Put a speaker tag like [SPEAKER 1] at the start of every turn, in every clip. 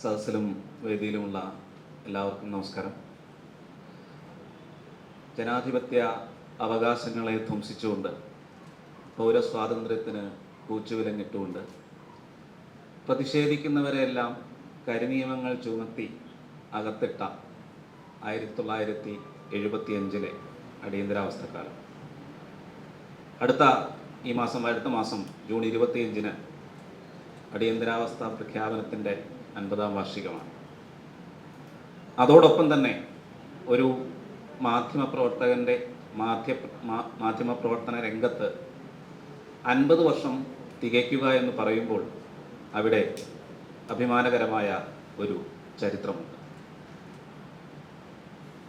[SPEAKER 1] സദസ്സിലും വേദിയിലുമുള്ള എല്ലാവർക്കും നമസ്കാരം. ജനാധിപത്യ അവകാശങ്ങളെ ധ്വംസിച്ചുകൊണ്ട് പൗരസ്വാതന്ത്ര്യത്തിന് കൂച്ചുവിലങ്ങിട്ടുകൊണ്ട് പ്രതിഷേധിക്കുന്നവരെയെല്ലാം കരിനിയമങ്ങൾ ചുമത്തി അകത്തിട്ട ആയിരത്തി തൊള്ളായിരത്തി എഴുപത്തി അഞ്ചിലെ അടിയന്തരാവസ്ഥക്കാലം. അടുത്ത ഈ മാസം അടുത്ത മാസം ജൂൺ ഇരുപത്തിയഞ്ചിന് അടിയന്തരാവസ്ഥ പ്രഖ്യാപനത്തിന്റെ അൻപതാം വാർഷികമാണ്. അതോടൊപ്പം തന്നെ ഒരു മാധ്യമപ്രവർത്തകന്റെ മാധ്യ മാധ്യമ മാധ്യമപ്രവർത്തന രംഗത്ത് അൻപത് വർഷം തികയ്ക്കുക എന്ന് പറയുമ്പോൾ അവിടെ അഭിമാനകരമായ ഒരു ചരിത്രമുണ്ട്.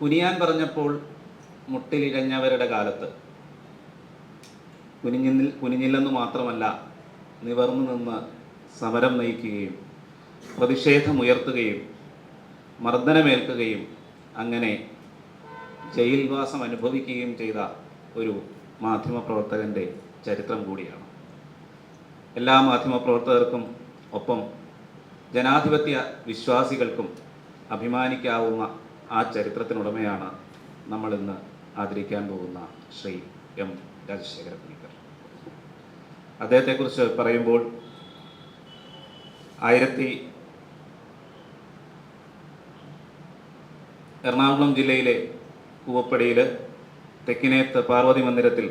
[SPEAKER 1] കുനിയാൻ പറഞ്ഞപ്പോൾ മുട്ടിലിഴഞ്ഞവരുടെ കാലത്ത് കുനിഞ്ഞിൽ കുനിഞ്ഞില്ലെന്ന് മാത്രമല്ല നിവർന്നു നിന്ന് സമരം നയിക്കുകയും പ്രതിഷേധമുയർത്തുകയും മർദ്ദനമേൽക്കുകയും അങ്ങനെ ജയിൽവാസം അനുഭവിക്കുകയും ചെയ്ത ഒരു മാധ്യമപ്രവർത്തകന്റെ ചരിത്രം കൂടിയാണ്. എല്ലാ മാധ്യമപ്രവർത്തകർക്കും ഒപ്പം ജനാധിപത്യ വിശ്വാസികൾക്കും അഭിമാനിക്കാവുന്ന ആ ചരിത്രത്തിനുടമയാണ് നമ്മളിന്ന് ആദരിക്കാൻ പോകുന്ന ശ്രീ എം രാജശേഖര പുണിക്കർ അദ്ദേഹത്തെക്കുറിച്ച് പറയുമ്പോൾ ആയിരത്തി എറണാകുളം ജില്ലയിലെ കൂവപ്പടിയിൽ തെക്കിനേത്ത് പാർവതി മന്ദിരത്തിൽ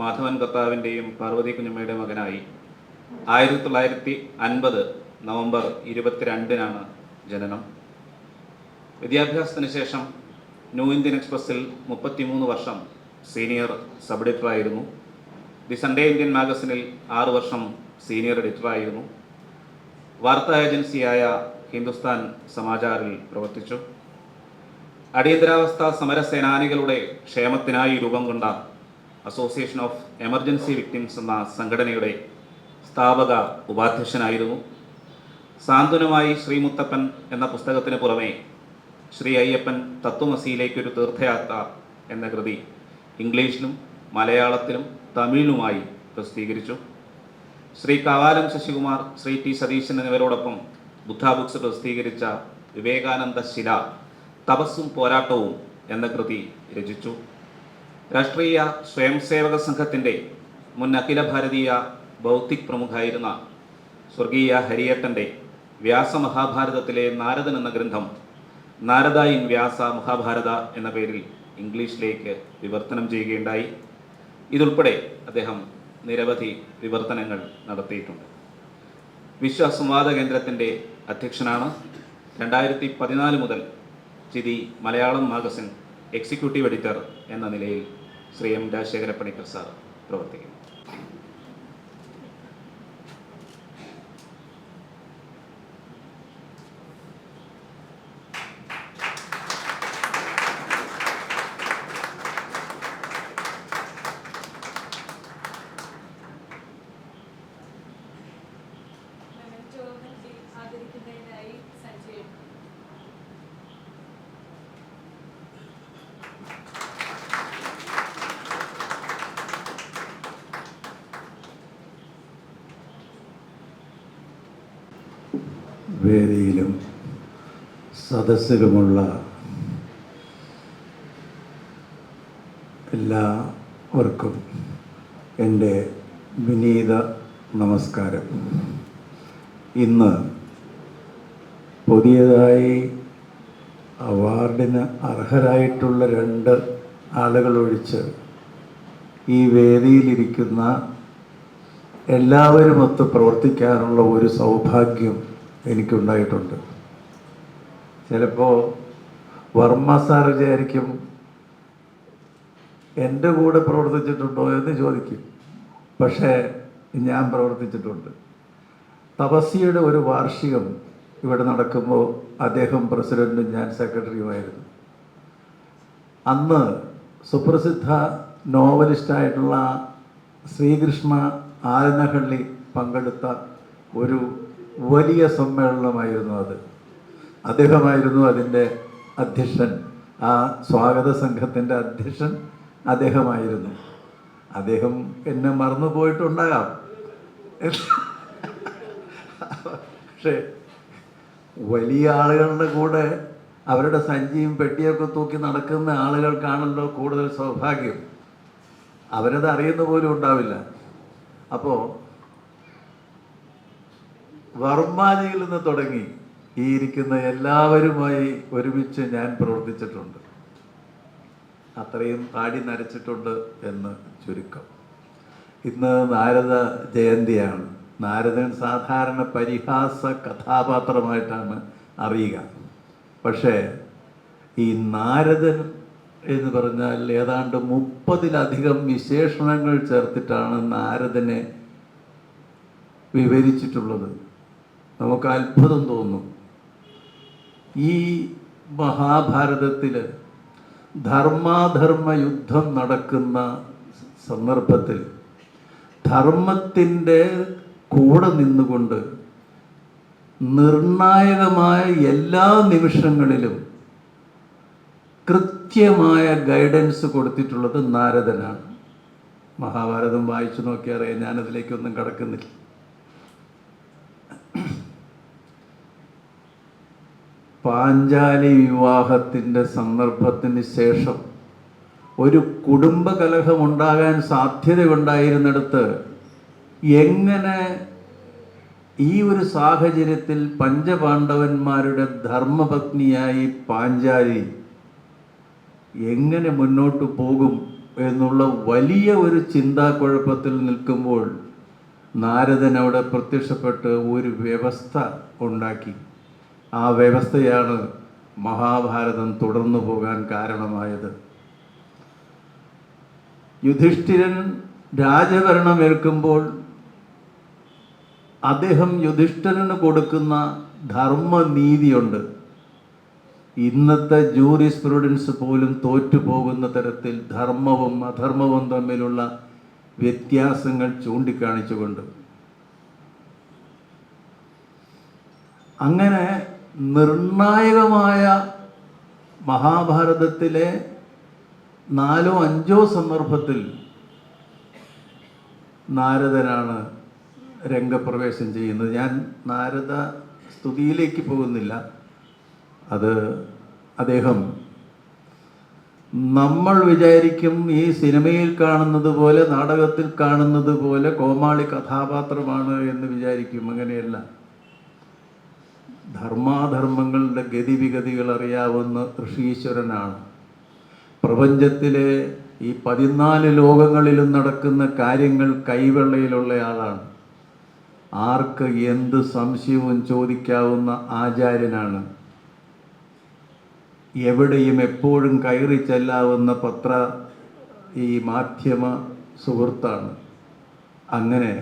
[SPEAKER 1] മാധവൻ കർത്താവിന്റെയും പാർവതി കുഞ്ഞമ്മയുടെ മകനായി ആയിരത്തി തൊള്ളായിരത്തി അൻപത് നവംബർ ഇരുപത്തിരണ്ടിനാണ് ജനനം. വിദ്യാഭ്യാസത്തിന് ശേഷം ന്യൂ ഇന്ത്യൻ എക്സ്പ്രസ്സിൽ മുപ്പത്തിമൂന്ന് വർഷം സീനിയർ സബ് എഡിറ്ററായിരുന്നു ദി സൺഡേ ഇന്ത്യൻ മാഗസിനിൽ ആറു വർഷം സീനിയർ എഡിറ്ററായിരുന്നു. വാർത്താ ഏജൻസിയായ ഹിന്ദുസ്ഥാൻ സമാചാറിൽ പ്രവർത്തിച്ചു. അടിയന്തരാവസ്ഥ സമരസേനാനികളുടെ ക്ഷേമത്തിനായി രൂപം കൊണ്ട അസോസിയേഷൻ ഓഫ് എമർജൻസി വിക്ടിംസ് എന്ന സംഘടനയുടെ സ്ഥാപക ഉപാധ്യക്ഷനായിരുന്നു. സാന്ത്വനമായി ശ്രീമുത്തപ്പൻ എന്ന പുസ്തകത്തിന് പുറമെ ശ്രീ അയ്യപ്പൻ തത്വമസിയിലേക്കൊരു തീർത്ഥയാത്ര എന്ന കൃതി ഇംഗ്ലീഷിലും മലയാളത്തിലും തമിഴിലുമായി പ്രസിദ്ധീകരിച്ചു. ശ്രീ കവാലം ശശികുമാർ ശ്രീ ടി സതീശൻ എന്നിവരോടൊപ്പം ബുദ്ധ ബുക്സ് പ്രസിദ്ധീകരിച്ച വിവേകാനന്ദ ശില തപസ്സും പോരാട്ടവും എന്ന കൃതി രചിച്ചു. രാഷ്ട്രീയ സ്വയംസേവക സംഘത്തിന്റെ മുൻ അഖില ഭാരതീയ ബൗദ്ധിക് പ്രമുഖായിരുന്ന സ്വർഗീയ ഹരിയേട്ടന്റെ വ്യാസമഹാഭാരതത്തിലെ നാരദൻ എന്ന ഗ്രന്ഥം നാരദ ഇൻ വ്യാസ മഹാഭാരത എന്ന പേരിൽ ഇംഗ്ലീഷിലേക്ക് വിവർത്തനം ചെയ്യുകയുണ്ടായി. ഇതുൾപ്പെടെ അദ്ദേഹം നിരവധി വിവർത്തനങ്ങൾ നടത്തിയിട്ടുണ്ട്. വിശ്വസംവാദ കേന്ദ്രത്തിന്റെ അധ്യക്ഷനാണ്. രണ്ടായിരത്തി പതിനാല് മുതൽ Chithi Malayalam magazine executive editor എന്ന നിലയിൽ ശ്രീ എം രാജശേഖര പണിക്കർ സാർ പ്രവർത്തിക്കുന്നു.
[SPEAKER 2] വേദിയിലും സദസ്സിലുമുള്ള എല്ലാവർക്കും എന്റെ വിനീത നമസ്കാരം. ഇന്ന് പുതിയതായി അവാർഡിന് അർഹരായിട്ടുള്ള രണ്ട് ആളുകളൊഴിച്ച് ഈ വേദിയിലിരിക്കുന്ന എല്ലാവരുമൊത്ത് പ്രവർത്തിക്കാനുള്ള ഒരു സൗഭാഗ്യം എനിക്കുണ്ടായിട്ടുണ്ട്. ചിലപ്പോൾ വർമ്മ സാർ വിചാരിക്കും എന്റെ കൂടെ പ്രവർത്തിച്ചിട്ടുണ്ടോ? എന്ന് ചോദിക്കും. പക്ഷേ ഞാൻ പ്രവർത്തിച്ചിട്ടുണ്ട്. തപസ്യയുടെ ഒരു വാർഷികം ഇവിടെ നടക്കുമ്പോൾ അദ്ദേഹം പ്രസിഡന്റും ഞാൻ സെക്രട്ടറിയുമായിരുന്നു. അന്ന് സുപ്രസിദ്ധ നോവലിസ്റ്റായിട്ടുള്ള ശ്രീകൃഷ്ണ ആലനഹള്ളി പങ്കെടുത്ത ഒരു വലിയ സമ്മേളനമായിരുന്നു അത്. അദ്ദേഹമായിരുന്നു അതിന്റെ അധ്യക്ഷൻ. ആ സ്വാഗത സംഘത്തിന്റെ അധ്യക്ഷൻ അദ്ദേഹമായിരുന്നു. അദ്ദേഹം എന്നെ മറന്നു പോയിട്ടുണ്ടാകാം. പക്ഷേ വലിയ ആളുകളുടെ കൂടെ അവരുടെ സഞ്ചിയും പെട്ടിയൊക്കെ തൂക്കി നടക്കുന്ന ആളുകൾക്കാണല്ലോ കൂടുതൽ സൗഭാഗ്യം. അവരത് അറിയുന്ന പോലും ഉണ്ടാവില്ല. അപ്പോൾ വർമാജിയിൽ നിന്ന് തുടങ്ങി ഈ ഇരിക്കുന്ന എല്ലാവരുമായി ഒരുമിച്ച് ഞാൻ പ്രവർത്തിച്ചിട്ടുണ്ട്. അത്രയും താടി നരച്ചിട്ടുണ്ട് എന്ന് ചുരുക്കം. ഇന്ന് നാരദ ജയന്തിയാണ്. നാരദൻ സാധാരണ പരിഹാസ കഥാപാത്രമായിട്ടാണ് അറിയുക. പക്ഷേ ഈ നാരദൻ എന്ന് പറഞ്ഞാൽ ഏതാണ്ട് മുപ്പതിലധികം വിശേഷണങ്ങൾ ചേർത്തിട്ടാണ് നാരദനെ വിവരിച്ചിട്ടുള്ളത്. നമുക്ക് അത്ഭുതം തോന്നും. ഈ മഹാഭാരതത്തിൽ ധർമാധർമ്മ യുദ്ധം നടക്കുന്ന സന്ദർഭത്തിൽ ധർമ്മത്തിന്റെ കൂടെ നിന്നുകൊണ്ട് നിർണായകമായ എല്ലാ നിമിഷങ്ങളിലും കൃത്യമായ ഗൈഡൻസ് കൊടുത്തിട്ടുള്ളത് നാരദനാണ്. മഹാഭാരതം വായിച്ചു നോക്കിയാൽ അറിയാം ഞാനതിലേക്കൊന്നും കടക്കുന്നില്ല. പാഞ്ചാലി വിവാഹത്തിന്റെ സന്ദർഭത്തിന് ശേഷം ഒരു കുടുംബകലഹമുണ്ടാകാൻ സാധ്യതയുണ്ടായിരുന്നിടത്ത് എങ്ങനെ ഈ ഒരു സാഹചര്യത്തിൽ പഞ്ചപാണ്ഡവന്മാരുടെ ധർമ്മപത്നിയായി പാഞ്ചാലി എങ്ങനെ മുന്നോട്ട് പോകും എന്നുള്ള വലിയ ഒരു ചിന്താക്കുഴപ്പത്തിൽ നിൽക്കുമ്പോൾ നാരദൻ അവിടെ പ്രത്യക്ഷപ്പെട്ട് ഒരു വ്യവസ്ഥ ഉണ്ടാക്കി. ആ വ്യവസ്ഥയാണ് മഹാഭാരതം തുടർന്നു പോകാൻ കാരണമായത്. യുധിഷ്ഠിരൻ രാജഭരണമേൽക്കുമ്പോൾ അദ്ദേഹം യുധിഷ്ഠിരന് കൊടുക്കുന്ന ധർമ്മനീതിയുണ്ട്. ഇന്നത്തെ ജൂറി സ്റ്റുഡൻസ് പോലും തോറ്റുപോകുന്ന തരത്തിൽ ധർമ്മവും അധർമ്മവും തമ്മിലുള്ള വ്യത്യാസങ്ങൾ ചൂണ്ടിക്കാണിച്ചുകൊണ്ട്. അങ്ങനെ നിർണായകമായ മഹാഭാരതത്തിലെ നാലോ അഞ്ചോ സന്ദർഭത്തിൽ നാരദനാണ് രംഗപ്രവേശം ചെയ്യുന്നത്. ഞാൻ നാരദ സ്തുതിയിലേക്ക് പോകുന്നില്ല. അത് അദ്ദേഹം നമ്മൾ വിചാരിക്കും ഈ സിനിമയിൽ കാണുന്നത് പോലെ നാടകത്തിൽ കാണുന്നത് പോലെ കോമാളി കഥാപാത്രമാണ് എന്ന് വിചാരിക്കും. അങ്ങനെയല്ല. ധർമാധർമ്മങ്ങളുടെ ഗതിവിഗതികൾ അറിയാവുന്ന ഋഷീശ്വരനാണ്. പ്രപഞ്ചത്തിലെ ഈ പതിനാല് ലോകങ്ങളിലും നടക്കുന്ന കാര്യങ്ങൾ കൈവെള്ളയിലുള്ള ആളാണ്. ആർക്ക് എന്ത് സംശയവും ചോദിക്കാവുന്ന ആചാര്യനാണ്. എവിടെയും എപ്പോഴും കയറി ചെല്ലാവുന്ന പത്ര ഈ മാധ്യമ സുഹൃത്താണ്. അങ്ങനെ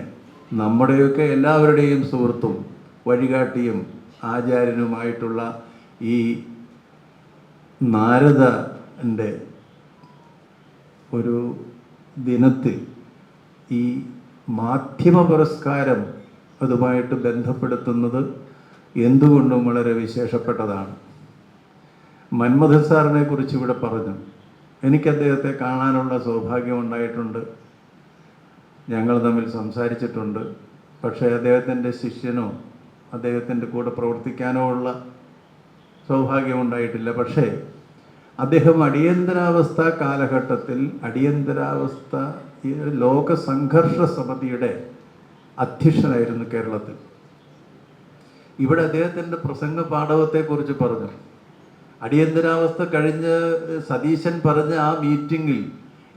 [SPEAKER 2] നമ്മുടെയൊക്കെ എല്ലാവരുടെയും സുഹൃത്തും വഴികാട്ടിയും ആചാര്യനുമായിട്ടുള്ള ഈ നാരദന്റെ ഒരു ദിനത്തിൽ ഈ മാധ്യമ പുരസ്കാരം അതുമായിട്ട് ബന്ധപ്പെടുത്തുന്നത് എന്തുകൊണ്ടും വളരെ വിശേഷപ്പെട്ടതാണ്. മന്മഥൻ സാറിനെ കുറിച്ച് ഇവിടെ പറഞ്ഞു. എനിക്ക് അദ്ദേഹത്തെ കാണാനുള്ള സൗഭാഗ്യം ഉണ്ടായിട്ടുണ്ട് ഞങ്ങൾ തമ്മിൽ സംസാരിച്ചിട്ടുണ്ട്. പക്ഷേ അദ്ദേഹത്തിന്റെ ശിഷ്യനോ അദ്ദേഹത്തിന്റെ കൂടെ പ്രവർത്തിക്കാനോ ഉള്ള സൗഭാഗ്യം ഉണ്ടായിട്ടില്ല പക്ഷേ അദ്ദേഹം അടിയന്തരാവസ്ഥ കാലഘട്ടത്തിൽ അടിയന്തരാവസ്ഥ ലോക സംഘർഷ സമിതിയുടെ അധ്യക്ഷനായിരുന്നു കേരളത്തിൽ. ഇവിടെ അദ്ദേഹത്തിന്റെ പ്രസംഗ പാഠവത്തെക്കുറിച്ച് പറഞ്ഞു. അടിയന്തരാവസ്ഥ കഴിഞ്ഞ് സതീശൻ പറഞ്ഞ ആ മീറ്റിങ്ങിൽ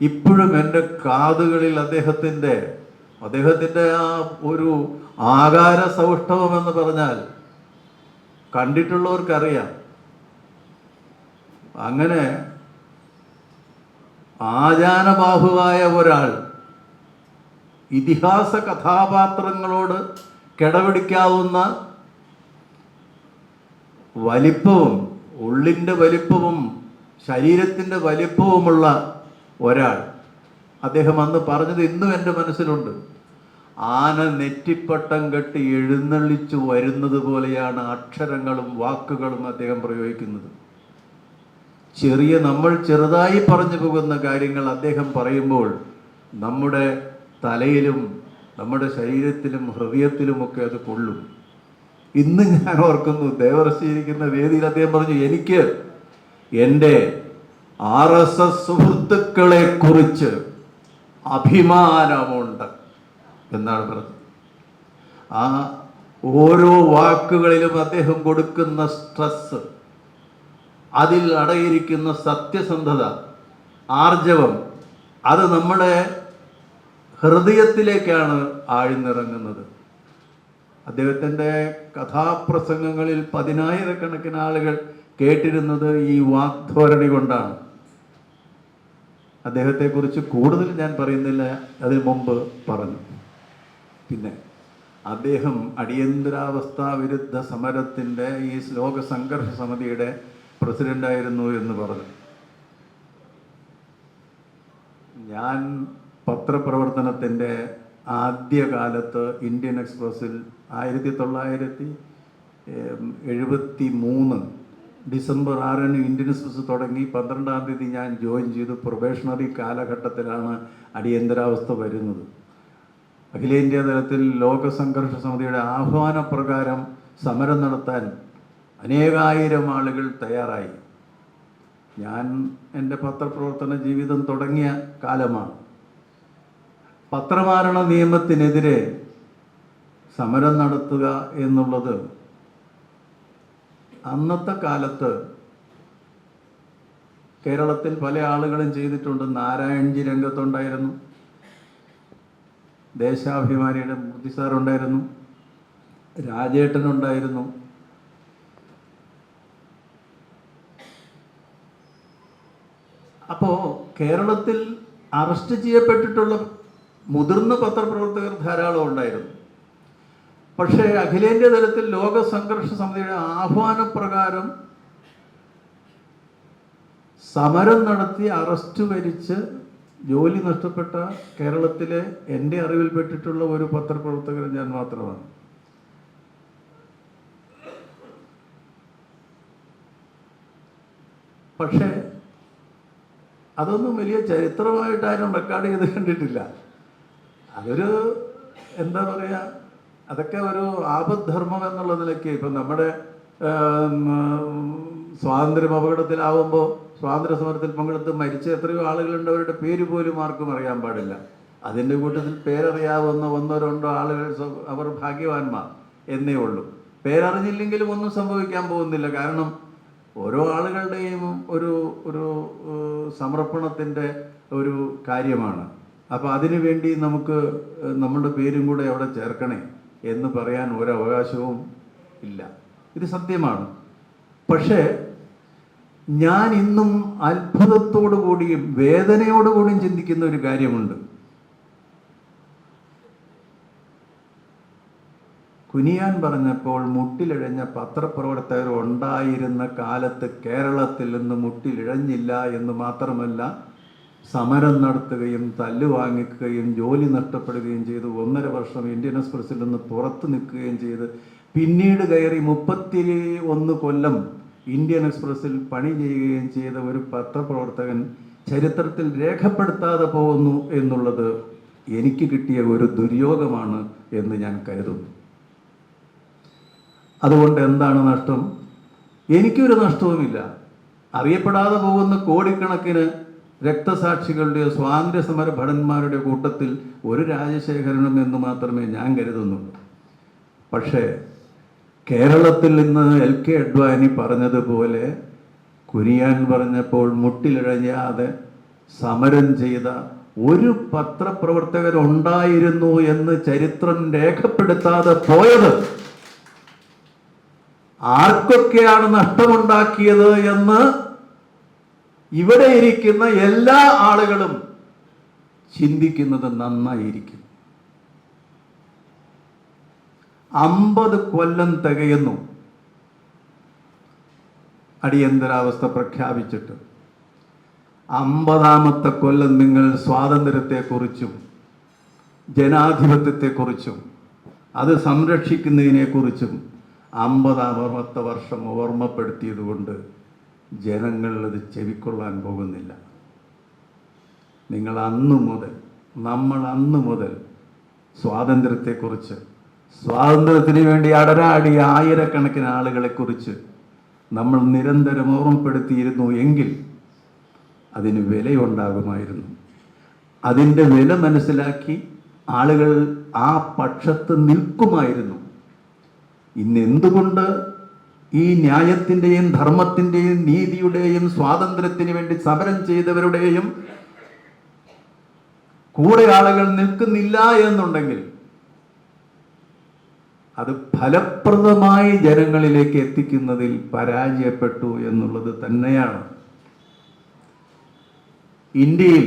[SPEAKER 2] ഇപ്പോഴും എന്റെ കാതുകളിൽ അദ്ദേഹത്തിന്റെ അദ്ദേഹത്തിന്റെ ആ ഒരു ആകാര സൗഷ്ഠവം എന്ന് പറഞ്ഞാൽ കണ്ടിട്ടുള്ളവർക്കറിയാം. അങ്ങനെ ആചാരബാഹുവായ ഒരാൾ ഇതിഹാസ കഥാപാത്രങ്ങളോട് കിടപിടിക്കാവുന്ന വലിപ്പവും ഉള്ളിന്റെ വലിപ്പവും ശരീരത്തിന്റെ വലിപ്പവുമുള്ള ഒരാൾ അദ്ദേഹം അന്ന് പറഞ്ഞത് ഇന്നും എന്റെ മനസ്സിലുണ്ട്. ആന നെറ്റിപ്പട്ടം കെട്ടി എഴുന്നള്ളിച്ചു വരുന്നത് പോലെയാണ് അക്ഷരങ്ങളും വാക്കുകളും അദ്ദേഹം പ്രയോഗിക്കുന്നത്. ചെറിയ നമ്മൾ ചെറുതായി പറഞ്ഞു പോകുന്ന കാര്യങ്ങൾ അദ്ദേഹം പറയുമ്പോൾ നമ്മുടെ തലയിലും നമ്മുടെ ശരീരത്തിലും ഹൃദയത്തിലുമൊക്കെ അത് കൊള്ളും. ഇന്ന് ഞാൻ ഓർക്കുന്നു ദേവർശിയിരിക്കുന്ന വേദിയിൽ അദ്ദേഹം പറഞ്ഞു എനിക്ക് എന്റെ ആർ എസ് എസ് സുഹൃത്തുക്കളെ കുറിച്ച് അഭിമാനമുണ്ട് എന്നാണ് പറഞ്ഞത്. ആ ഓരോ വാക്കുകളിലും അദ്ദേഹം കൊടുക്കുന്ന സ്ട്രെസ് അതിൽ അടയിരിക്കുന്ന സത്യസന്ധത ആർജവം അത് നമ്മുടെ ഹൃദയത്തിലേക്കാണ് ആഴ്ന്നിറങ്ങുന്നത്. അദ്ദേഹത്തിന്റെ കഥാപ്രസംഗങ്ങളിൽ പതിനായിരക്കണക്കിന് ആളുകൾ കേട്ടിരുന്നത് ഈ വാഗ്ധോരണി കൊണ്ടാണ്. അദ്ദേഹത്തെക്കുറിച്ച് കൂടുതൽ ഞാൻ പറയുന്നില്ല. അതിന് മുമ്പ് പറഞ്ഞു. പിന്നെ അദ്ദേഹം അടിയന്തരാവസ്ഥ വിരുദ്ധ സമരത്തിന്റെ ഈ ലോക സംഘർഷ സമിതിയുടെ പ്രസിഡന്റായിരുന്നു എന്ന് പറഞ്ഞു. ഞാൻ പത്രപ്രവർത്തനത്തിന്റെ ആദ്യകാലത്ത് ഇന്ത്യൻ എക്സ്പ്രസ്സിൽ ആയിരത്തി തൊള്ളായിരത്തി എഴുപത്തി മൂന്ന് ഡിസംബർ ആറിന് ഇന്ത്യൻ എക്സ്പ്രസ് തുടങ്ങി. പന്ത്രണ്ടാം തീയതി ഞാൻ ജോയിൻ ചെയ്തു. പ്രൊബേഷണറി കാലഘട്ടത്തിലാണ് അടിയന്തരാവസ്ഥ വരുന്നത്. അഖിലേന്ത്യാ തലത്തിൽ ലോക സംഘർഷ സമിതിയുടെ ആഹ്വാനപ്രകാരം സമരം നടത്താൻ അനേകായിരം ആളുകൾ തയ്യാറായി. ഞാൻ എന്റെ പത്രപ്രവർത്തന ജീവിതം തുടങ്ങിയ കാലമാണ്. പത്രമാരണ നിയമത്തിനെതിരെ സമരം നടത്തുക എന്നുള്ളത് അന്നത്തെ കാലത്ത് കേരളത്തിൽ പല ആളുകളും ചെയ്തിട്ടുണ്ട്. നാരായൺജി രംഗത്തുണ്ടായിരുന്നു. ദേശാഭിമാനിയുടെ മൂർത്തി സാറുണ്ടായിരുന്നു. രാജേട്ടനുണ്ടായിരുന്നു. അപ്പോൾ കേരളത്തിൽ അറസ്റ്റ് ചെയ്യപ്പെട്ടിട്ടുള്ള മുതിർന്ന പത്രപ്രവർത്തകർ ധാരാളം ഉണ്ടായിരുന്നു. പക്ഷേ അഖിലേന്ത്യാ തലത്തിൽ ലോക സംഘർഷ സമിതിയുടെ ആഹ്വാനപ്രകാരം സമരം നടത്തി അറസ്റ്റ് വരിച്ച് ജോലി നഷ്ടപ്പെട്ട കേരളത്തിലെ എന്റെ അറിവിൽപ്പെട്ടിട്ടുള്ള ഒരു പത്രപ്രവർത്തകർ ഞാൻ മാത്രമാണ്. പക്ഷേ അതൊന്നും വലിയ ചരിത്രമായിട്ട് ആരും റെക്കോർഡ് ചെയ്ത് കണ്ടിട്ടില്ല. അതൊരു എന്താ പറയുക അതൊക്കെ ഒരു ആപദ്ധർമ്മം എന്നുള്ള നിലയ്ക്ക് ഇപ്പം നമ്മുടെ സ്വാതന്ത്ര്യം അപകടത്തിലാവുമ്പോൾ സ്വാതന്ത്ര്യ സമരത്തിൽ പങ്കെടുത്ത് മരിച്ച എത്രയോ ആളുകളുണ്ട് അവരുടെ പേര് പോലും ആർക്കും അറിയാൻ പാടില്ല. അതിന്റെ കൂട്ടത്തിൽ പേരറിയാവുന്ന ഒന്നോ രണ്ടോ ആളുകൾ അവർ ഭാഗ്യവാന്മാർ എന്നേ ഉള്ളൂ. പേരറിഞ്ഞില്ലെങ്കിലും ഒന്നും സംഭവിക്കാൻ പോകുന്നില്ല. കാരണം ഓരോ ആളുകളുടെയും ഒരു ഒരു സമർപ്പണത്തിന്റെ ഒരു കാര്യമാണ്. അപ്പോൾ അതിനു വേണ്ടി നമുക്ക് നമ്മളുടെ പേരും കൂടെ അവിടെ ചേർക്കണേ. എന്ന് പറയാൻ ഒരു അവകാശവും ഇല്ല. ഇത് സത്യമാണ്. പക്ഷേ ഞാൻ ഇന്നും അത്ഭുതത്തോടു കൂടിയും വേദനയോടുകൂടിയും ചിന്തിക്കുന്ന ഒരു കാര്യമുണ്ട്. കുനിയാൻ പറഞ്ഞപ്പോൾ മുട്ടിലിഴഞ്ഞ പത്രപ്രവർത്തകർ ഉണ്ടായിരുന്ന കാലത്ത് കേരളത്തിൽ നിന്ന് മുട്ടിലിഴഞ്ഞില്ല എന്ന് മാത്രമല്ല സമരം നടത്തുകയും തല്ല് വാങ്ങിക്കുകയും ജോലി നഷ്ടപ്പെടുകയും ചെയ്ത്. ഒന്നര വർഷം ഇന്ത്യൻ എക്സ്പ്രസിൽ നിന്ന് പുറത്തു നിൽക്കുകയും ചെയ്ത്. പിന്നീട് കയറി മുപ്പത്തി ഒന്ന് കൊല്ലം ഇന്ത്യൻ എക്സ്പ്രസിൽ പണി ചെയ്യുകയും ചെയ്ത ഒരു പത്രപ്രവർത്തകൻ ചരിത്രത്തിൽ രേഖപ്പെടുത്താതെ പോകുന്നു എന്നുള്ളത് എനിക്ക് കിട്ടിയ ഒരു ദുര്യോഗമാണ് എന്ന് ഞാൻ കരുതുന്നു. അതുകൊണ്ട് എന്താണ് നഷ്ടം? എനിക്കൊരു നഷ്ടവുമില്ല. അറിയപ്പെടാതെ പോകുന്ന കോടിക്കണക്കിന് രക്തസാക്ഷികളുടെയോ സ്വാതന്ത്ര്യ സമര ഭടന്മാരുടെ കൂട്ടത്തിൽ ഒരു രാജശേഖരനും എന്ന് മാത്രമേ ഞാൻ കരുതുന്നുള്ളൂ പക്ഷേ കേരളത്തിൽ നിന്ന് എൽ കെ അഡ്വാനി പറഞ്ഞതുപോലെ കുനിയാൻ പറഞ്ഞപ്പോൾ മുട്ടിലിഴയാതെ സമരം ചെയ്ത ഒരു പത്രപ്രവർത്തകരുണ്ടായിരുന്നു എന്ന് ചരിത്രം രേഖപ്പെടുത്താതെ പോയത് ആർക്കൊക്കെയാണ് നഷ്ടമുണ്ടാക്കിയത് എന്ന് ഇവിടെ ഇരിക്കുന്ന എല്ലാ ആളുകളും ചിന്തിക്കുന്നത് നന്നായിരിക്കും. അമ്പത് കൊല്ലം തികയുന്നു. അടിയന്തരാവസ്ഥ പ്രഖ്യാപിച്ചിട്ട് അമ്പതാമത്തെ കൊല്ലം നിങ്ങൾ സ്വാതന്ത്ര്യത്തെക്കുറിച്ചും ജനാധിപത്യത്തെക്കുറിച്ചും അത് സംരക്ഷിക്കുന്നതിനെക്കുറിച്ചും അമ്പതാമത്തെ വർഷം ഓർമ്മപ്പെടുത്തിയത് അത് ചെവിക്കൊള്ളാൻ പോകുന്നില്ല. നിങ്ങൾ അന്നു മുതൽ നമ്മൾ അന്നു മുതൽ സ്വാതന്ത്ര്യത്തെക്കുറിച്ച് സ്വാതന്ത്ര്യത്തിന് വേണ്ടി അടരാടിയ ആയിരക്കണക്കിന് ആളുകളെക്കുറിച്ച് നമ്മൾ നിരന്തരം ഓർമ്മപ്പെടുത്തിയിരുന്നു എങ്കിൽ അതിന് വിലയുണ്ടാകുമായിരുന്നു. അതിന്റെ വില മനസ്സിലാക്കി ആളുകൾ ആ പക്ഷത്ത് നിൽക്കുമായിരുന്നു. ഇന്ന് എന്തുകൊണ്ട് ഈ ന്യായത്തിന്റെയും ധർമ്മത്തിന്റെയും നീതിയുടെയും സ്വാതന്ത്ര്യത്തിന് വേണ്ടി സമരം ചെയ്തവരുടെയും കൂടെ ആളുകൾ നിൽക്കുന്നില്ല എന്നുണ്ടെങ്കിൽ അത് ഫലപ്രദമായി ജനങ്ങളിലേക്ക് എത്തിക്കുന്നതിൽ പരാജയപ്പെട്ടു എന്നുള്ളത് തന്നെയാണ്. ഇന്ത്യയിൽ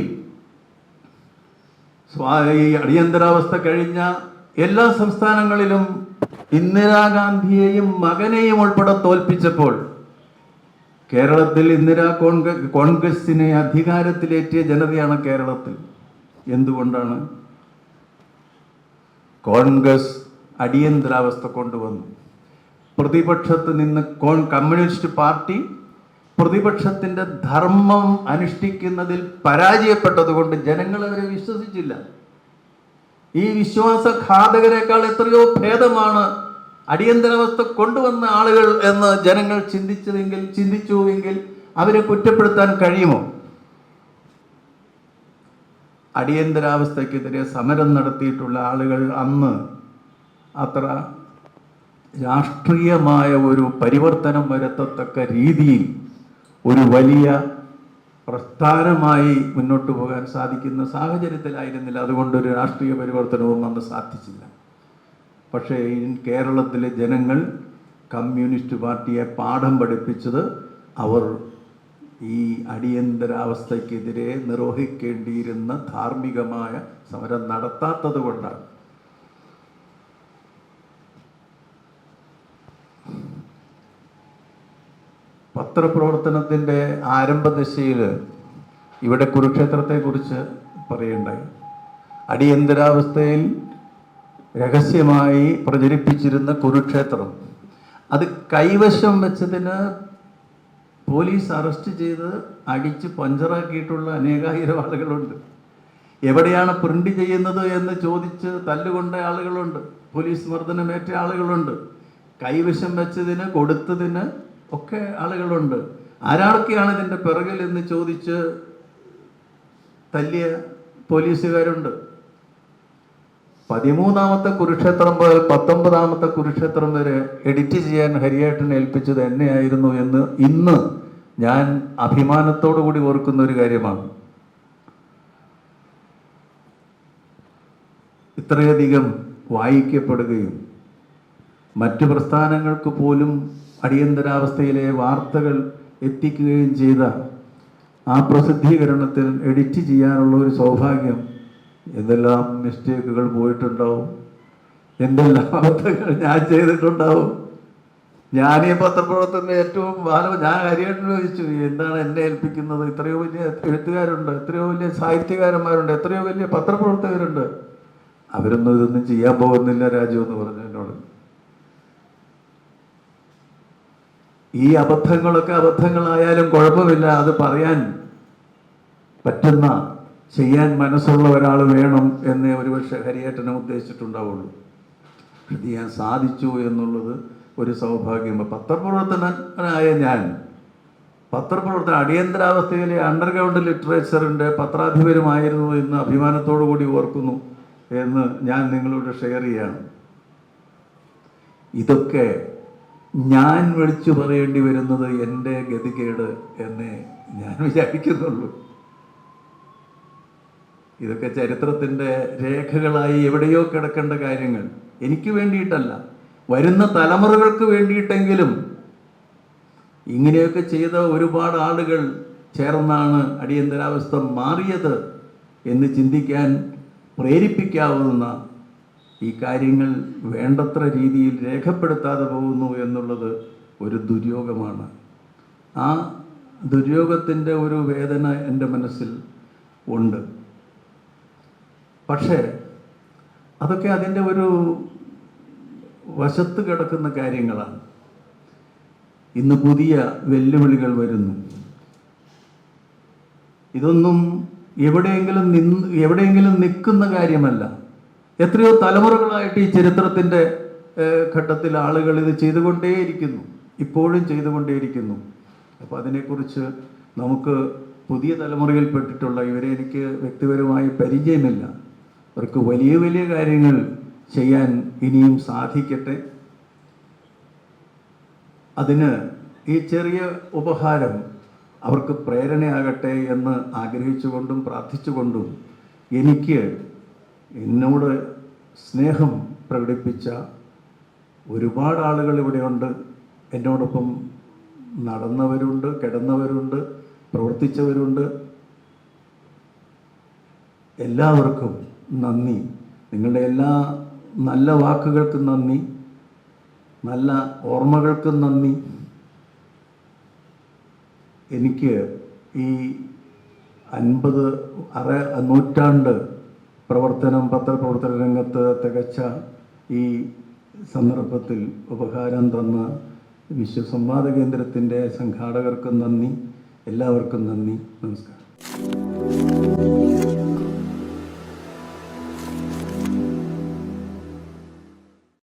[SPEAKER 2] സ്വാ ഈ അടിയന്തരാവസ്ഥ കഴിഞ്ഞ എല്ലാ സംസ്ഥാനങ്ങളിലും ഇന്ദിരാഗാന്ധിയെയും മകനെയും ഉൾപ്പെടെ തോൽപ്പിച്ചപ്പോൾ കേരളത്തിൽ ഇന്ദിരാ കോൺഗ്രസ് കോൺഗ്രസിനെ അധികാരത്തിലേറ്റിയ ജനതയാണ് കേരളത്തിൽ. എന്തുകൊണ്ടാണ്? കോൺഗ്രസ് അടിയന്തരാവസ്ഥ കൊണ്ടുവന്നു. പ്രതിപക്ഷത്ത് നിന്ന് കോൺ കമ്മ്യൂണിസ്റ്റ് പാർട്ടി പ്രതിപക്ഷത്തിന്റെ ധർമ്മം അനുഷ്ഠിക്കുന്നതിൽ പരാജയപ്പെട്ടതുകൊണ്ട് ജനങ്ങൾ അവരെ വിശ്വസിച്ചില്ല. ഈ വിശ്വാസ വിശ്വാസഘാതകരെക്കാൾ എത്രയോ ഭേദമാണ് അടിയന്തരാവസ്ഥ കൊണ്ടുവന്ന ആളുകൾ എന്ന് ജനങ്ങൾ ചിന്തിച്ചതെങ്കിൽ ചിന്തിച്ചുവെങ്കിൽ അവരെ കുറ്റപ്പെടുത്താൻ കഴിയുമോ? അടിയന്തരാവസ്ഥക്കെതിരെ സമരം നടത്തിയിട്ടുള്ള ആളുകൾ അന്ന് അത്ര രാഷ്ട്രീയമായ ഒരു പരിവർത്തനം വരുത്തത്തക്ക രീതിയിൽ ഒരു വലിയ പ്രസ്ഥാനമായി മുന്നോട്ട് പോകാൻ സാധിക്കുന്ന സാഹചര്യത്തിലായിരുന്നില്ല. അതുകൊണ്ട് ഒരു രാഷ്ട്രീയ പരിവർത്തനവും അന്ന് സാധിച്ചില്ല. പക്ഷേ കേരളത്തിലെ ജനങ്ങൾ കമ്മ്യൂണിസ്റ്റ് പാർട്ടിയെ പാഠം പഠിപ്പിച്ചത് അവർ ഈ അടിയന്തരാവസ്ഥയ്ക്കെതിരെ നിർവഹിക്കേണ്ടിയിരുന്ന ധാർമ്മികമായ സമരം നടത്താത്തത് കൊണ്ടാണ്. പത്രപ്രവർത്തനത്തിന്റെ ആരംഭദശയിൽ ഇവിടെ കുരുക്ഷേത്രത്തെക്കുറിച്ച് പറയുണ്ടായി അടിയന്തരാവസ്ഥയിൽ രഹസ്യമായി പ്രചരിപ്പിച്ചിരുന്ന കുരുക്ഷേത്രം അത് കൈവശം വെച്ചതിന് പോലീസ് അറസ്റ്റ് ചെയ്ത് അടിച്ച് പഞ്ചറാക്കിയിട്ടുള്ള അനേകായിരം ആളുകളുണ്ട്. എവിടെയാണ് പ്രിന്റ് ചെയ്യുന്നത് എന്ന് ചോദിച്ച് തല്ലുകൊണ്ട ആളുകളുണ്ട്. പോലീസ് മർദ്ദനമേറ്റ ആളുകളുണ്ട്. കൈവശം വെച്ചതിന് കൊടുത്തതിന് ഒക്കെ ആളുകളുണ്ട്. ആരാളൊക്കെയാണ് ഇതിന്റെ പിറകിൽ എന്ന് ചോദിച്ച് തല്ലിയ പോലീസുകാരുണ്ട്. പതിമൂന്നാമത്തെ കുരുക്ഷേത്രം മുതൽ പത്തൊമ്പതാമത്തെ കുരുക്ഷേത്രം വരെ എഡിറ്റ് ചെയ്യാൻ ഹരിയേട്ടനെ ഏൽപ്പിച്ചത് എന്നെയായിരുന്നു എന്ന് ഇന്ന് ഞാൻ അഭിമാനത്തോടു കൂടി ഓർക്കുന്ന ഒരു കാര്യമാണ്. ഇത്രയധികം വായിക്കപ്പെടുകയും മറ്റു പ്രസ്ഥാനങ്ങൾക്ക് പോലും അടിയന്തരാവസ്ഥയിലെ വാർത്തകൾ എത്തിക്കുകയും ചെയ്ത ആ പ്രസിദ്ധീകരണത്തിൽ എഡിറ്റ് ചെയ്യാനുള്ള ഒരു സൗഭാഗ്യം. എന്തെല്ലാം മിസ്റ്റേക്കുകൾ പോയിട്ടുണ്ടാവും? എന്തെല്ലാം അബദ്ധങ്ങൾ ഞാൻ ചെയ്തിട്ടുണ്ടാവും? ഞാൻ ഈ പത്രപ്രവർത്തനം ഏറ്റവും ബാലം ഞാൻ ഹരിയേട്ടന് ചോദിച്ചു എന്താണ് എന്നെ ഏൽപ്പിക്കുന്നത്? ഇത്രയോ വലിയ എഴുത്തുകാരുണ്ട് എത്രയോ വലിയ സാഹിത്യകാരന്മാരുണ്ട് എത്രയോ വലിയ പത്രപ്രവർത്തകരുണ്ട്. അവരൊന്നും ഇതൊന്നും ചെയ്യാൻ പോകുന്നില്ല രാജു എന്ന് പറഞ്ഞു എന്നോട് ഈ അബദ്ധങ്ങളൊക്കെ അബദ്ധങ്ങളായാലും കുഴപ്പമില്ല അത് പറയാൻ പറ്റുന്ന ചെയ്യാൻ മനസ്സുള്ള ഒരാൾ വേണം എന്നേ ഒരുപക്ഷെ ഹരിയേട്ടനും ഉദ്ദേശിച്ചിട്ടുണ്ടാവുള്ളൂ. ഇത് ഞാൻ സാധിച്ചു എന്നുള്ളത് ഒരു സൗഭാഗ്യം. പത്രപ്രവർത്തനായ ഞാൻ പത്രപ്രവർത്തന അടിയന്തരാവസ്ഥയിലെ അണ്ടർഗ്രൗണ്ട് ലിറ്ററേച്ചറിന്റെ പത്രാധിപരുമായിരുന്നു എന്ന് അഭിമാനത്തോടു കൂടി ഓർക്കുന്നു എന്ന് ഞാൻ നിങ്ങളോട് ഷെയർ ചെയ്യാണ് ഇതൊക്കെ ഞാൻ വിളിച്ചു പറയേണ്ടി വരുന്നത് എന്റെ ഗതികേട് എന്നെ ഞാൻ വിചാരിക്കുന്നുള്ളൂ. ഇതൊക്കെ ചരിത്രത്തിന്റെ രേഖകളായി എവിടെയോ കിടക്കേണ്ട കാര്യങ്ങൾ. എനിക്ക് വേണ്ടിയിട്ടല്ല. വരുന്ന തലമുറകൾക്ക് വേണ്ടിയിട്ടെങ്കിലും ഇങ്ങനെയൊക്കെ ചെയ്ത ഒരുപാട് ആളുകൾ ചേർന്നാണ് അടിയന്തരാവസ്ഥ മാറിയത് എന്ന് ചിന്തിക്കാൻ പ്രേരിപ്പിക്കാവുന്ന ഈ കാര്യങ്ങൾ വേണ്ടത്ര രീതിയിൽ രേഖപ്പെടുത്താതെ പോകുന്നു എന്നുള്ളത് ഒരു ദുര്യോഗമാണ്. ആ ദുര്യോഗത്തിന്റെ ഒരു വേദന എന്റെ മനസ്സിൽ ഉണ്ട്. പക്ഷേ അതൊക്കെ അതിന്റെ ഒരു വശത്ത് കിടക്കുന്ന കാര്യങ്ങളാണ്. ഇന്ന് പുതിയ വെല്ലുവിളികൾ വരുന്നു. ഇതൊന്നും എവിടെയെങ്കിലും നിന്ന് എവിടെയെങ്കിലും നിൽക്കുന്ന കാര്യമല്ല. എത്രയോ തലമുറകളായിട്ട് ഈ ചരിത്രത്തിന്റെ ഘട്ടത്തിൽ ആളുകൾ ഇത് ചെയ്തുകൊണ്ടേയിരിക്കുന്നു. ഇപ്പോഴും ചെയ്തുകൊണ്ടേയിരിക്കുന്നു. അപ്പോൾ അതിനെക്കുറിച്ച് നമുക്ക് പുതിയ തലമുറയിൽപ്പെട്ടിട്ടുള്ള ഇവരെ എനിക്ക് വ്യക്തിപരമായി പരിചയമില്ല. അവർക്ക് വലിയ വലിയ കാര്യങ്ങൾ ചെയ്യാൻ ഇനിയും സാധിക്കട്ടെ. അതിന് ഈ ചെറിയ ഉപഹാരം അവർക്ക് പ്രേരണയാകട്ടെ എന്ന് ആഗ്രഹിച്ചുകൊണ്ടും പ്രാർത്ഥിച്ചുകൊണ്ടും എനിക്ക് എന്നോട് സ്നേഹം പ്രകടിപ്പിച്ച ഒരുപാട് ആളുകൾ ഇവിടെയുണ്ട്. എന്നോടൊപ്പം നടന്നവരുണ്ട് കിടന്നവരുണ്ട് പ്രവർത്തിച്ചവരുണ്ട്. എല്ലാവർക്കും നന്ദി. നിങ്ങളുടെ എല്ലാ നല്ല വാക്കുകൾക്കും നന്ദി. നല്ല ഓർമ്മകൾക്കും നന്ദി. എനിക്ക് ഈ അൻപത് അറ നൂറ്റാണ്ട് പ്രവർത്തനം പത്രപ്രവർത്തന രംഗത്ത് തികച്ച ഈ സന്ദർഭത്തിൽ ഉപഹാരം തന്ന വിശ്വസംവാദ കേന്ദ്രത്തിന്റെ സംഘാടകർക്കും നന്ദി. എല്ലാവർക്കും നന്ദി. നമസ്കാരം.